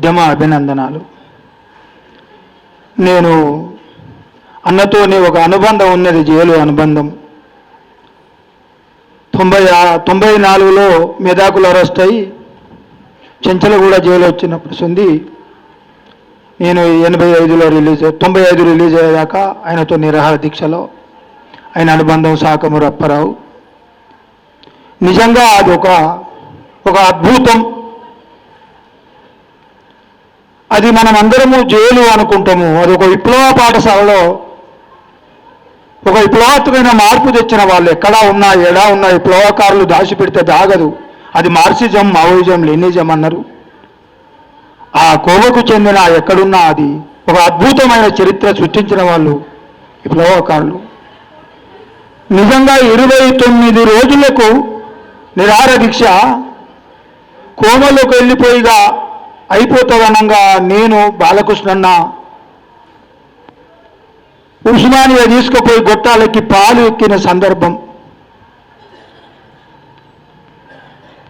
ఉద్యమ అభినందనాలు. నేను అన్నతోని ఒక అనుబంధం ఉన్నది జైలు అనుబంధం. తొంభై ఆ- తొంభై నాలుగులో మెదాకులు అరెస్ట్ అయ్యి చెంచలగూడ జైలు వచ్చినప్పుడు ఉంది నేను ఎనభై ఐదులో రిలీజ్ తొంభై ఐదు రిలీజ్ అయ్యేదాకా ఆయనతో నిరాహార దీక్షలో ఆయన అనుబంధం సాకమూరు అప్పారావు నిజంగా అది ఒక ఒక అద్భుతం అది మనం అందరము జైలు అనుకుంటాము. అది ఒక విప్లవ పాఠశాలలో ఒక విప్లవాత్మకమైన మార్పు తెచ్చిన వాళ్ళు ఎక్కడా ఉన్నా ఎడా ఉన్నా విప్లవకారులు దాచిపెడితే దాగదు. అది మార్క్సిజం మావోయిజం లెనిజం అన్నారు. ఆ కోవకు చెందిన ఎక్కడున్నా అది ఒక అద్భుతమైన చరిత్ర సృష్టించిన వాళ్ళు విప్లవకారులు. నిజంగా ఇరవై తొమ్మిది రోజులకు నిరార దీక్ష కోమలోకి వెళ్ళిపోయిగా అయిపోతుందనంగా నేను బాలకృష్ణన్న ఉస్మానియా తీసుకుపోయి గొట్టాలకి పాలు ఎక్కిన సందర్భం.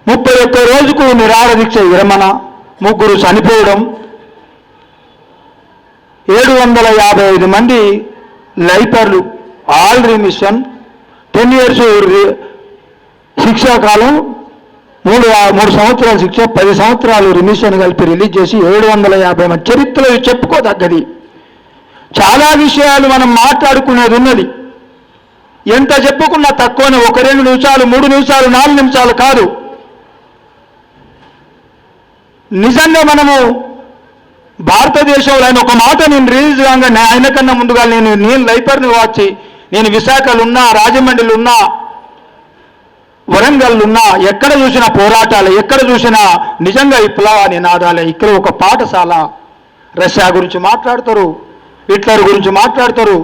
ముప్పై ఒక్క రోజుకు నిరాహార దీక్ష విరమణ ముగ్గురు చనిపోవడం ఏడు వందల యాభై ఐదు మంది లైపర్లు ఆల్ రిమిషన్ టెన్ ఇయర్స్ శిక్షాకాలం మూడు మూడు సంవత్సరాల శిక్ష పది సంవత్సరాలు రిమిషన్ కలిపి రిలీజ్ చేసి ఏడు వందల యాభై మంది చరిత్రలో చెప్పుకోదగ్గది. చాలా విషయాలు మనం మాట్లాడుకునేది ఉన్నది. ఎంత చెప్పుకున్నా తక్కువనే ఒక రెండు నిమిషాలు మూడు నిమిషాలు నాలుగు నిమిషాలు కాదు. నిజంగా మనము భారతదేశంలో ఆయన ఒక మాట నేను రిలీజ్ కాగా నా- ఆయన కన్నా ముందుగా నేను నేను లైపర్ని వచ్చి నేను విశాఖలు ఉన్నా రాజమండ్రిలో ఉన్నా వరంగల్ ఉన్న ఎక్కడ చూసిన పోరాటాలు ఎక్కడ చూసినా నిజంగా విప్లవ నినాదాలే ఇక్కడ ఒక పాఠశాల రష్యా గురించి మాట్లాడతారు హిట్లర్ గురించి మాట్లాడతారు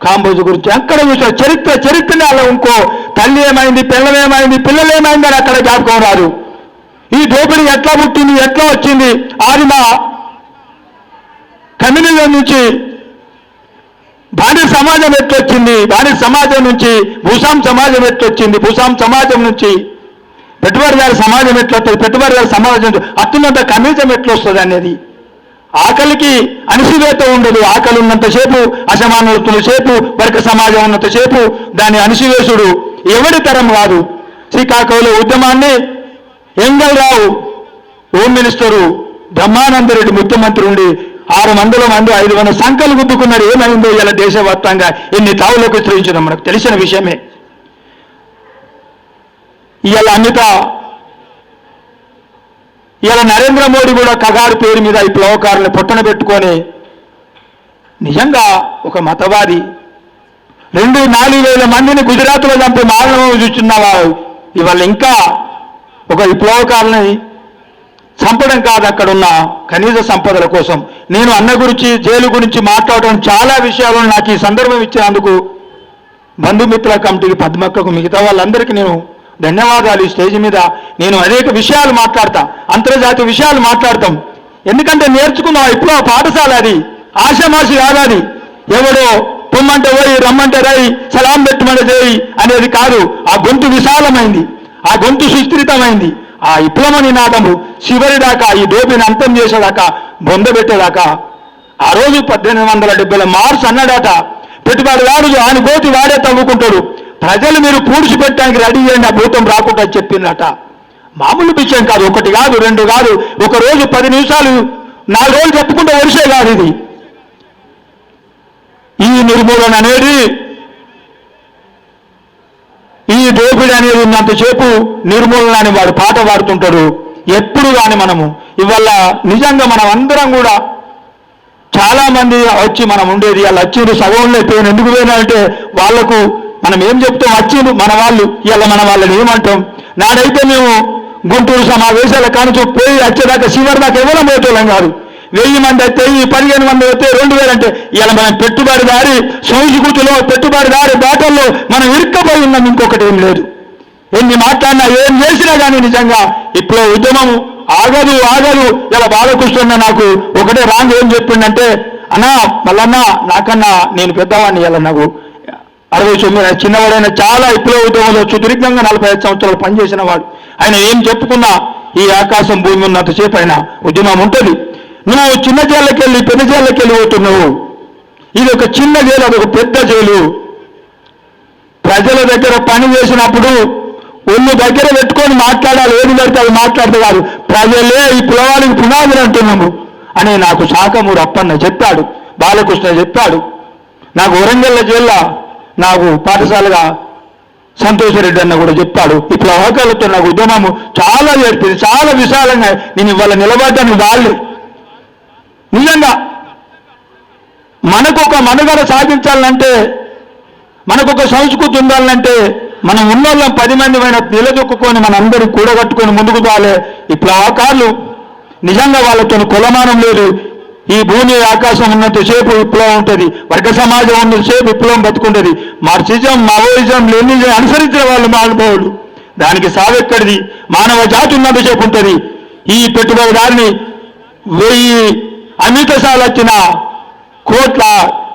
కాంబోజ్ గురించి. ఎక్కడ చూసినా చరిత్ర చరిత్రనే అలా ఇంకో తల్లి ఏమైంది పిల్లలేమైంది పిల్లలేమైంది అని అక్కడ జ్ఞాపకం రాదు. ఈ దోపిడీ ఎట్లా పుట్టింది ఎట్లా వచ్చింది? ఆదిమ కమ్యూనిజం నుంచి బాణి సమాజం ఎట్లొచ్చింది? బాణి సమాజం నుంచి భూసాం సమాజం ఎట్లొచ్చింది? భూసాం సమాజం నుంచి పెట్టుబడిదారు సమాజం ఎట్లొస్తుంది పెట్టుబడిదారు సమాజం అత్యున్నత కనీసం ఎట్లొస్తుంది అనేది? ఆకలికి అణిసివేత ఉండదు. ఆకలి ఉన్నంతసేపు అసమానతసేపు వర్గ సమాజం ఉన్నంతసేపు దాని అణిసివేశుడు ఎవరి తరం కాదు. శ్రీకాకుళంలో ఉద్యమాన్ని ఎంగల్రావు హోమ్ మినిస్టరు బ్రహ్మానందరెడ్డి ముఖ్యమంత్రి ఉండి ఆరు వందల మంది ఐదు వందల సంఖ్యలు గుద్దుకున్నారు. ఏమైందో ఇలా దేశవ్యాప్తంగా ఎన్ని తావులకు విస్తరించడం మనకు తెలిసిన విషయమే. ఇవాళ అమిత ఇలా నరేంద్ర మోడీ కూడా కగారు పేరు మీద ఈ ప్లవకారుని పుట్టన పెట్టుకొని నిజంగా ఒక మతవాది రెండు నాలుగు వేల మందిని గుజరాత్లో చంపి మారణం చూస్తున్నావా? ఇవాళ ఇంకా ఒక విప్లవకారుని చంపడం కాదు అక్కడ ఉన్న ఖనిజ సంపదల కోసం. నేను అన్న గురించి జైలు గురించి మాట్లాడడం చాలా విషయాలను నాకు ఈ సందర్భం ఇచ్చినందుకు బంధుమిత్రుల కమిటీకి పద్మక్కకు మిగతా వాళ్ళందరికీ నేను ధన్యవాదాలు. ఈ స్టేజ్ మీద నేను అనేక విషయాలు మాట్లాడతా అంతర్జాతీయ విషయాలు మాట్లాడతాం. ఎందుకంటే నేర్చుకున్నాం ఇప్పుడు పాఠశాల అది ఆషమాషి కాదు ఎవడో పొమ్మంటే పోయి రమ్మంటే రై సలాం పెట్టమంటే చేయి అనేది కాదు. ఆ గొంతు విశాలమైంది ఆ గొంతు సుస్థిరితమైంది. ఆ విప్లవ నినాదము చివరి దాకా ఈ దోపిని అంతం చేసేదాకా బొందబెట్టేదాకా ఆ రోజు పద్దెనిమిది వందల డెబ్బైలో మార్చ్ అన్నాడట పెట్టుబడిదారులు ఆయన గోతి వాడే తవ్వుకుంటాడు. ప్రజలు మీరు పూడ్చిపెట్టడానికి రెడీ చేయండి ఆ భూతం రాకుండా చెప్పిందట. మామూలు విషయం కాదు ఒకటి కాదు రెండు కాదు ఒక రోజు పది నిమిషాలు నాలుగు రోజులు చెప్పుకుంటే వరుసే కాదు ఇది. ఈ నిర్మూలన అనేది ఈ దోపిడీ అనేది ఉన్నంతసేపు నిర్మూలన అని వాడు పాట పాడుతుంటాడు. ఎప్పుడు కానీ మనము. ఇవల్ల నిజంగా మనం అందరం కూడా చాలా మంది వచ్చి మనం ఉండేది వాళ్ళు వచ్చిండ్రు సగంలో పోయిన ఎందుకు పోయినారంటే వాళ్ళకు మనం ఏం చెప్తాం? వచ్చిండు మన వాళ్ళు. ఇవాళ మన వాళ్ళని ఏమంటాం? నాడైతే మేము గుంటూరు సమావేశాల కానుచు పోయి వచ్చేదాకా చివరి దాకా ఎవరం పోయేటోళ్ళం కాదు. వెయ్యి మంది అయితే ఈ పదిహేను మంది అయితే రెండు వేలు అంటే ఇలా మనం పెట్టుబడిదారి సంస్కృతిలో పెట్టుబడిదారి బాటల్లో మనం ఇరుక్కపోయి ఉన్నాం. ఇంకొకటి ఏం లేదు. ఎన్ని మాట్లాడినా ఏం చేసినా కానీ నిజంగా ఇప్పుడు ఉద్యమం ఆగదు ఆగదు. ఇలా బాలకృష్ణ నాకు. ఒకటే రాంగ్ ఏం చెప్పిండంటే అన్నా మల్లన్నా నాకన్నా నేను పెద్దవాడిని ఇలా నాకు. అరవై తొమ్మిది చిన్నవాడైన చాలా ఇప్పుడే ఉద్యమంలో సుదీర్ఘంగా నలభై ఐదు సంవత్సరాలు పనిచేసిన వాడు. ఆయన ఏం చెప్పుకున్నా ఈ ఆకాశం భూమి ఉన్నంతసేపు అయినా ఉద్యమం ఉంటుంది. నువ్వు చిన్న జైళ్ళకెళ్ళి పెద్ద జైళ్ళకెళ్ళి పోతున్నావు. ఇది ఒక చిన్న జైలు ఒక పెద్ద జైలు. ప్రజల దగ్గర పని చేసినప్పుడు ఒళ్ళు దగ్గర పెట్టుకొని మాట్లాడాలి. ఏది పెడితే అది మాట్లాడితే కాదు ప్రజలే ఈ పులవానికి పునాదులు అంటున్నాము. అని నాకు శాఖమూరు అప్పన్న చెప్పాడు. బాలకృష్ణ చెప్పాడు. నాకు వరంగల్ జిల్లా నాకు పాఠశాలగా సంతోషరెడ్డి అన్న కూడా చెప్పాడు. ఈ అవకాశాలతో నాకు ఉద్యమము చాలా జరిపింది చాలా విశాలంగా నేను ఇవాళ నిలబడ్డాను వాళ్ళు. నిజంగా మనకు ఒక మనుగడ సాధించాలంటే మనకు ఒక సంస్కృతి ఉండాలంటే మనం ఉన్నోళ్ళం పది మంది పైన నిలదొక్కుని మన అందరూ కూడగట్టుకొని ముందుకు పోవాలి. ఇప్పుడు ప్లవకాలు నిజంగా వాళ్ళతో కులమానం లేదు. ఈ భూమి ఆకాశం ఉన్నంతసేపు విప్లవం ఉంటుంది. వర్గ సమాజం ఉన్నంతసేపు విప్లవం బతుకుంటుంది. మార్క్సిజం మావోయిజం లెనిజం అనుసరించిన వాళ్ళు మానుభావులు దానికి సావెక్కడిది? మానవ జాతి ఉన్నంతసేపు ఉంటుంది. ఈ పెట్టుబడిదారిని వెయ్యి అమితశాలు వచ్చిన కోట్ల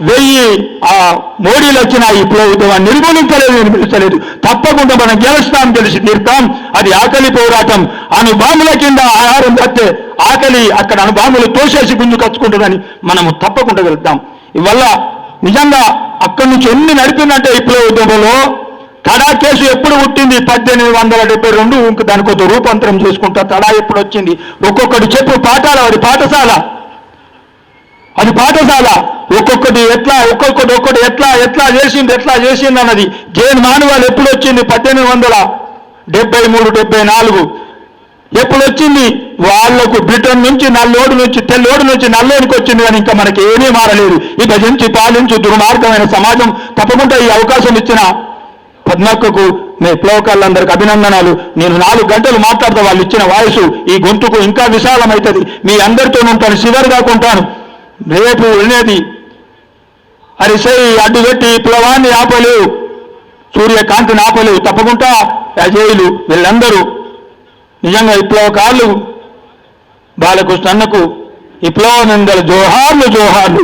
వెయ్యి ఆ మోడీలు వచ్చిన ఈ ప్రభుత్వం నిర్మూలించలేదు నిర్మించలేదు తప్పకుండా మనం గెలుస్తాం తెలిసి తీర్థం అది ఆకలి పోరాటం. అణుబాంబుల కింద ఆహారం పడితే ఆకలి అక్కడ అణుబాంబులు తోసేసి గుంజు కచ్చుకుంటుందని మనము తప్పకుండా వెళ్తాం. ఇవల్ల నిజంగా అక్కడి నుంచి ఎన్ని నడిపిందంటే విప్లవ ఉద్యమంలో తడా కేసు ఎప్పుడు పుట్టింది? పద్దెనిమిది వందల డెబ్బై రెండు ఇంక దానికి ఒక రూపాంతరం చేసుకుంటా తడా ఎప్పుడు వచ్చింది? ఒక్కొక్కటి చెప్పు పాఠాల అది పాఠశాల. అది పాఠశాల. ఒక్కొక్కటి ఎట్లా ఒక్కొక్కటి ఒక్కటి ఎట్లా ఎట్లా చేసింది ఎట్లా చేసింది అన్నది. జైన్ మానువాల్ ఎప్పుడు వచ్చింది? పద్దెనిమిది వందల డెబ్బై మూడు డెబ్బై నాలుగు. ఎప్పుడు వచ్చింది? వాళ్ళకు బ్రిటన్ నుంచి నల్లోడు నుంచి తెల్లోడు నుంచి నల్లోనికి వచ్చింది కానీ ఇంకా మనకి ఏమీ మారలేదు. ఈ భజించి పాలించు దుర్మార్గమైన సమాజం తప్పకుండా ఈ అవకాశం ఇచ్చిన పద్మక్కకు మీ ప్లవకాళ్ళందరికీ అభినందనాలు. నేను నాలుగు గంటలు మాట్లాడతా వాళ్ళు ఇచ్చిన వాయిస్ ఈ గొంతుకు ఇంకా విశాలమవుతుంది. మీ అందరితో ఉంటాను చివరిగా కొంటాను. రేపు వెళ్ళేది అరిసై అడ్డుగట్టి విప్లవాన్ని ఆపలేవు సూర్యకాంతిని ఆపలేవు తప్పకుండా అజయులు వీళ్ళందరూ. నిజంగా విప్లవకారులు బాలకృష్ణన్నకు విప్లవ నిందల జోహార్లు జోహార్లు.